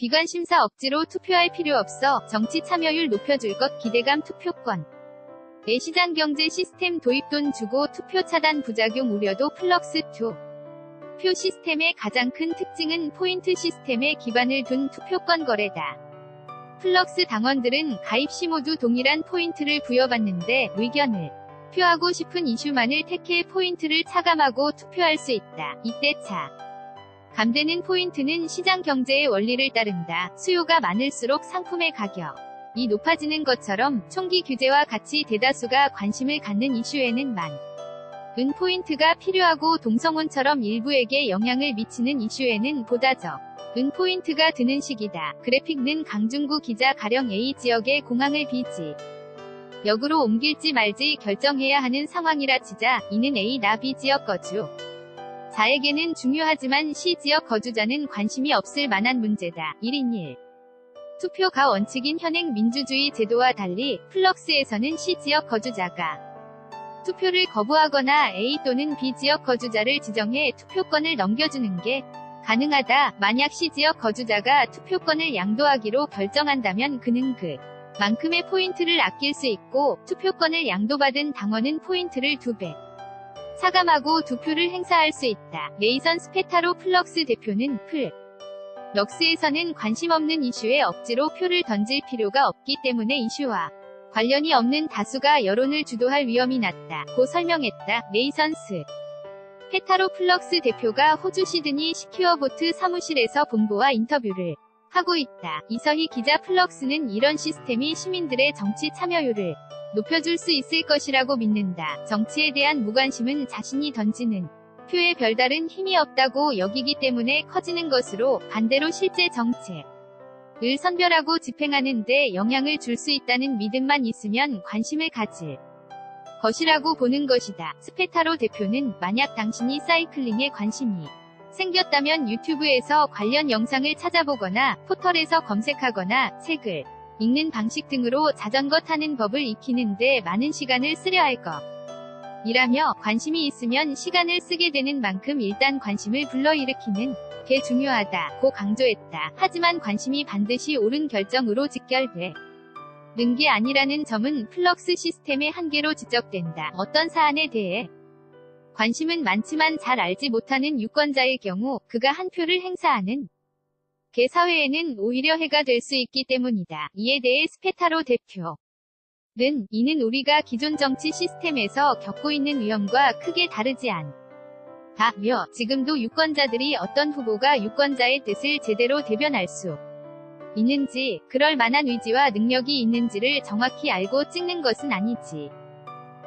비관 심사 억지로 투표할 필요 없어 정치 참여율 높여줄 것 기대감 투표권. 내시장 경제 시스템 도입 돈 주고 투표 차단 부작용 우려도 플럭스2. 표 시스템의 가장 큰 특징은 포인트 시스템에 기반을 둔 투표권 거래다. 플럭스 당원들은 가입 시 모두 동일한 포인트를 부여받는데 의견을 표하고 싶은 이슈만을 택해 포인트를 차감하고 투표할 수 있다. 이때 차. 감되는 포인트는 시장 경제의 원리를 따른다. 수요가 많을수록 상품의 가격이 높아지는 것처럼 총기 규제와 같이 대다수가 관심을 갖는 이슈에는 만. 은 포인트가 필요하고 동성혼처럼 일부에게 영향을 미치는 이슈에는 보다 적. 은 포인트가 드는 시기다. 그래픽는 강중구 기자 가령 A 지역의 공항을 비지. 역으로 옮길지 말지 결정해야 하는 상황이라 치자 이는 A 나 B 지역 거주. 자에게는 중요하지만 시 지역 거주자는 관심이 없을 만한 문제다. 1인 1. 투표가 원칙인 현행 민주주의 제도와 달리 플럭스에서는 시 지역 거주자가 투표를 거부하거나 A 또는 B 지역 거주자를 지정해 투표권을 넘겨주는 게 가능하다. 만약 시 지역 거주자가 투표권을 양도하기로 결정한다면 그는 그 만큼의 포인트를 아낄 수 있고 투표권을 양도받은 당원은 포인트를 2배 차감하고 두 표를 행사할 수 있다. 레이선 스페타로 플럭스 대표는 풀 럭스에서는 관심 없는 이슈에 억지로 표를 던질 필요가 없기 때문에 이슈와 관련이 없는 다수가 여론을 주도할 위험이 낮다. 고 설명했다. 레이선스 페타로 플럭스 대표가 호주 시드니 시큐어보트 사무실에서 본부와 인터뷰를 하고 있다. 이서희 기자 플럭스는 이런 시스템이 시민들의 정치 참여율을 높여줄 수 있을 것이라고 믿는다. 정치에 대한 무관심은 자신이 던지는 표에 별다른 힘이 없다고 여기기 때문에 커지는 것으로 반대로 실제 정책 을 선별하고 집행하는 데 영향을 줄 수 있다는 믿음만 있으면 관심을 가질 것이라고 보는 것이다. 스페타로 대표는 만약 당신이 사이클링에 관심이 생겼다면 유튜브에서 관련 영상을 찾아보거나 포털에서 검색하거나 책을 읽는 방식 등으로 자전거 타는 법을 익히는데 많은 시간을 쓰려 할 것. 이라며 관심이 있으면 시간을 쓰게 되는 만큼 일단 관심을 불러일으키는 게 중요하다. 고 강조했다. 하지만 관심이 반드시 옳은 결정으로 직결돼. 는게 아니라는 점은 플럭스 시스템의 한계로 지적된다. 어떤 사안에 대해 관심은 많지만 잘 알지 못하는 유권자의 경우 그가 한 표를 행사하는 개 사회에는 오히려 해가 될 수 있기 때문이다. 이에 대해 스페타로 대표 는 이는 우리가 기존 정치 시스템에서 겪고 있는 위험과 크게 다르지 않다며 지금도 유권자들이 어떤 후보가 유권자의 뜻을 제대로 대변할 수 있는지 그럴 만한 의지와 능력이 있는지를 정확히 알고 찍는 것은 아니지.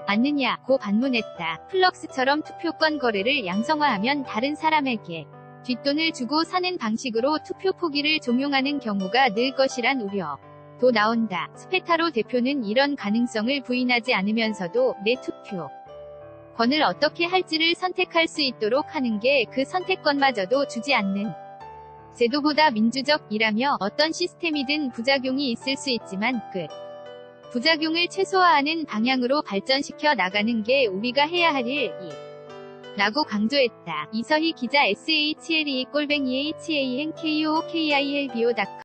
않느냐 고 반문했다. 플럭스처럼 투표권 거래를 양성화하면 다른 사람에게 뒷돈을 주고 사는 방식으로 투표 포기를 종용하는 경우가 늘 것이란 우려. 도 나온다. 스페타로 대표는 이런 가능성을 부인하지 않으면서도 내 투표 권을 어떻게 할지를 선택할 수 있도록 하는 게 그 선택권마저도 주지 않는 제도보다 민주적이라며 어떤 시스템이든 부작용이 있을 수 있지만 그 부작용을 최소화하는 방향으로 발전시켜 나가는 게 우리가 해야 할 일, 이. 라고 강조했다. 이서희 기자 SHLE 꼴뱅이 HANKOOKILBO.com